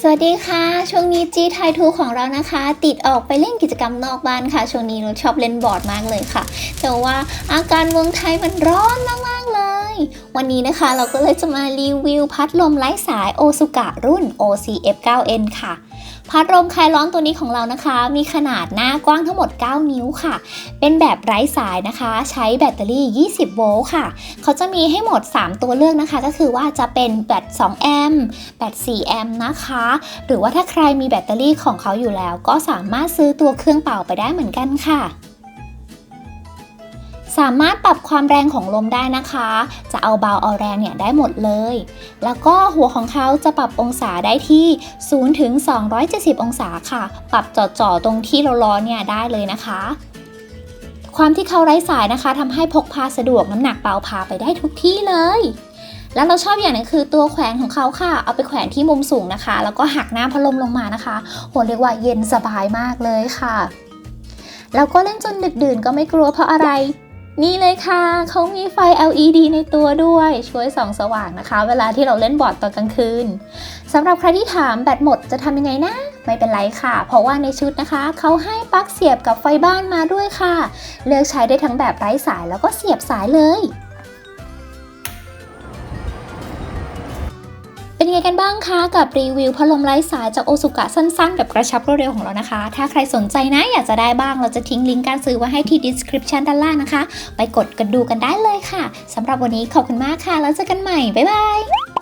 สวัสดีค่ะ ช่วงนี้จีไทยทูของเรานะคะ ติดออกไปเล่นกิจกรรมนอกบ้านค่ะ ช่วงนี้เราชอบเล่นบอร์ดมากเลยค่ะ แต่ว่าอาการเมืองไทยมันร้อนมากๆเลย วันนี้นะคะเราก็เลยจะมารีวิวพัดลมไร้สายโอซุกะรุ่น OCF9N ค่ะ พัดลมคลายร้อนตัวนี้ของเรานะคะ มีขนาดหน้ากว้างทั้งหมด 9 นิ้วค่ะ เป็นแบบไร้สายนะคะ ใช้แบตเตอรี่ 20 โวลต์ค่ะ เขาจะมีให้หมด 3 ตัวเลือกนะคะ ก็คือว่าจะเป็นแบต 2 แอมป์ แบต 4 แอมป์นะคะ หรือว่าถ้าใครมีแบตเตอรี่ของเขาอยู่แล้ว ก็สามารถซื้อตัวเครื่องเป่าไปได้เหมือนกันค่ะ สามารถปรับความแรงของลมได้นะคะ จะเอาเบาเอาแรงเนี่ยได้หมดเลย แล้วก็หัวของเขาจะปรับองศาได้ที่0ถึง270 องศาค่ะ ปรับจ่อๆตรงที่เราร้อนเนี่ยได้เลยนะคะ ความที่เขาไร้สายนะคะทำให้พกพาสะดวกน้ำหนักเบาพาไปได้ทุกที่เลยแล้วเราชอบอย่างหนึงคือตัวแขวนของเขาค่ะ เอาไปแขวนที่มุมสูงนะคะ แล้วก็หักหน้าพัดลมลงมานะคะโหเรียกว่าเย็นสบายมากเลยค่ะ แล้วก็เล่นจนดึกดื่นก็ไม่กลัวเพราะอะไร นี่เลยค่ะ เขามีไฟ LED ในตัวด้วย ช่วยส่องสว่างนะคะ เวลาที่เราเล่นบอร์ดตอนกลางคืนสำหรับใครที่ถามแบตหมดจะทำยังไงนะ ไม่เป็นไรค่ะ เพราะว่าในชุดนะคะ เขาให้ปลั๊กเสียบกับไฟบ้านมาด้วยค่ะ เลือกใช้ได้ทั้งแบบไร้สายแล้วก็เสียบสายเลย ไงกันบ้างคะ กับรีวิวพัดลมไร้สายจากโอซุกะสั้นๆ แบบกระชับรวดเร็วของเรานะคะ ถ้าใครสนใจนะอยากจะได้บ้างเราจะทิ้งลิงก์การซื้อไว้ให้ที่ดีสคริปชันด้านล่างนะคะ ไปกดกันดูกันได้เลยค่ะสำหรับวันนี้ขอบคุณมากค่ะ แล้วเจอกันใหม่ บ๊ายบาย